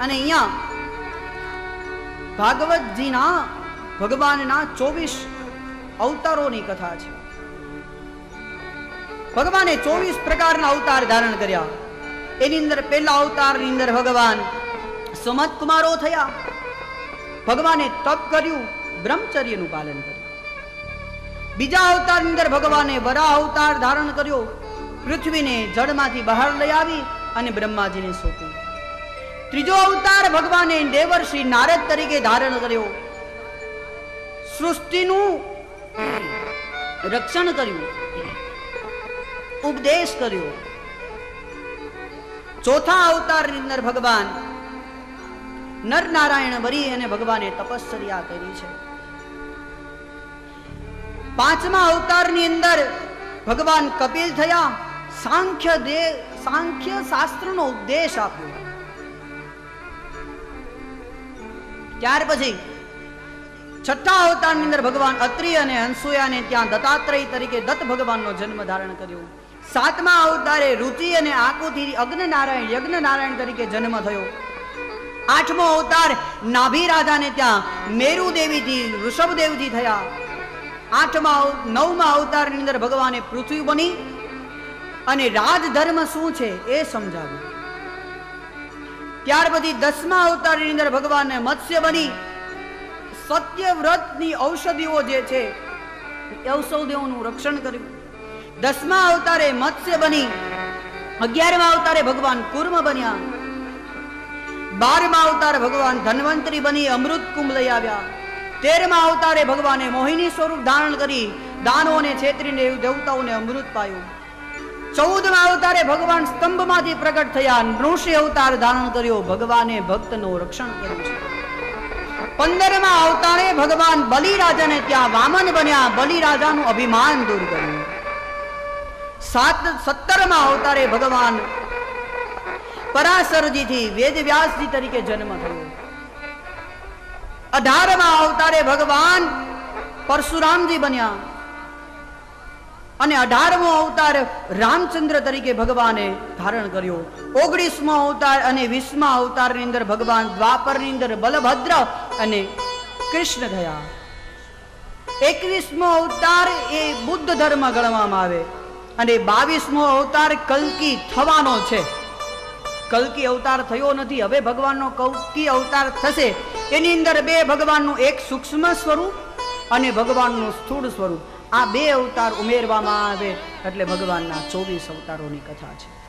અને અહીંયા ભાગવતજીના ભગવાનના ચોવીસ અવતારોની કથા છે. ભગવાને ચોવીસ પ્રકારના અવતાર ધારણ કર્યા. એની અંદર પહેલા અવતારની અંદર ભગવાન સુમત કુમારો થયા. ભગવાને તપ કર્યું, બ્રહ્મચર્યનું પાલન કર્યું. બીજા અવતારની અંદર ભગવાને વરા અવતાર ધારણ કર્યો. પૃથ્વીને જળમાંથી બહાર લઈ આવી અને બ્રહ્માજીને સોંપ્યું. ત્રીજો અવતાર ભગવાને દેવર્ષિ નારદ તરીકે ધારણ કર્યો. સૃષ્ટિનું રક્ષણ કર્યું. ઉપદેશ કર્યો. ચોથા અવતારની અંદર ભગવાન નર નારાયણ વરી અને ભગવાને તપશ્ચર્યા કરી છે. પાંચમા અવતારની અંદર ભગવાન કપિલ થયા, સાંખ્ય દે સાંખ્ય શાસ્ત્રનો ઉપદેશ આપ્યો. ત્યાર પછી છઠ્ઠા અવતારની અંદર ભગવાન અત્રિ અને હંસુયાને ત્યાં દત્તાત્રેય તરીકે દત્ત ભગવાનનો જન્મ ધારણ કર્યો. સાતમા અવતારે રુચિ અને આકુથી અગ્ન નારાયણ યજ્ઞ નારાયણ તરીકે જન્મ થયો. આઠમો અવતાર નાભી રાધાને ત્યાં મેરુ દેવીજી, ઋષભદેવજી થયા. આઠમા નવમા અવતારની અંદર ભગવાને પૃથ્વી બની અને રાજધર્મ શું છે એ સમજાવ્યું. ત્યાર પછી દસમા અવતારની અંદર ભગવાને મત્સ્ય બની. સત્યવ્રતની ઔષધિઓ જે છે ઔષધિઓનું રક્ષણ કર્યું. દસમા અવતારે મત્સ્ય બની. અગિયારમા અવતારે ભગવાન કુર્મ બન્યા. બારમા અવતાર ભગવાન ધન્વંતરી બની, અમૃત કુંભ લઈ આવ્યા. તેરમા અવતારે ભગવાને મોહિની સ્વરૂપ ધારણ કરી દાનોને છેતરીને દેવતાઓને અમૃત પાયું. ચૌદમા અવતારે ભગવાન સ્તંભમાંથી પ્રગટ થયા નૃષિ અવતાર ધારણ કર્યો. ભગવાને ભક્તનું રક્ષણ કર્યું છે. પંદરમા અવતારે ભગવાન બલિરાજાને ત્યાં વામન બન્યા. બલિરાજાનું અભિમાન દૂર કર્યું. સાત, સત્તરમા અવતારે ભગવાન પરાશરજીથી વેદવ્યાસજી તરીકે જન્મ થયો. અઢારમા અવતારે ભગવાન પરશુરામજી બન્યા. અને અઢારમો અવતાર રામચંદ્ર તરીકે ભગવાને ધારણ કર્યો. ઓગણીસમો અવતાર અને વીસમા અવતારની અંદર ભગવાન દ્વાપરની અંદર બલભદ્ર અને કૃષ્ણ થયા. એકવીસમો અવતાર એ બુદ્ધ ધર્મ ગણવામાં આવે. અને બાવીસમો અવતાર કલ્કી થવાનો છે. કલ્કી અવતાર થયો નથી, હવે ભગવાનનો કલ્કી અવતાર થશે. એની અંદર બે ભગવાનનું એક સૂક્ષ્મ સ્વરૂપ અને ભગવાનનું સ્થૂળ સ્વરૂપ. આ બે અવતાર ઉમેરવામાં આવે એટલે ભગવાનના ચોવીસ અવતારોની કથા છે.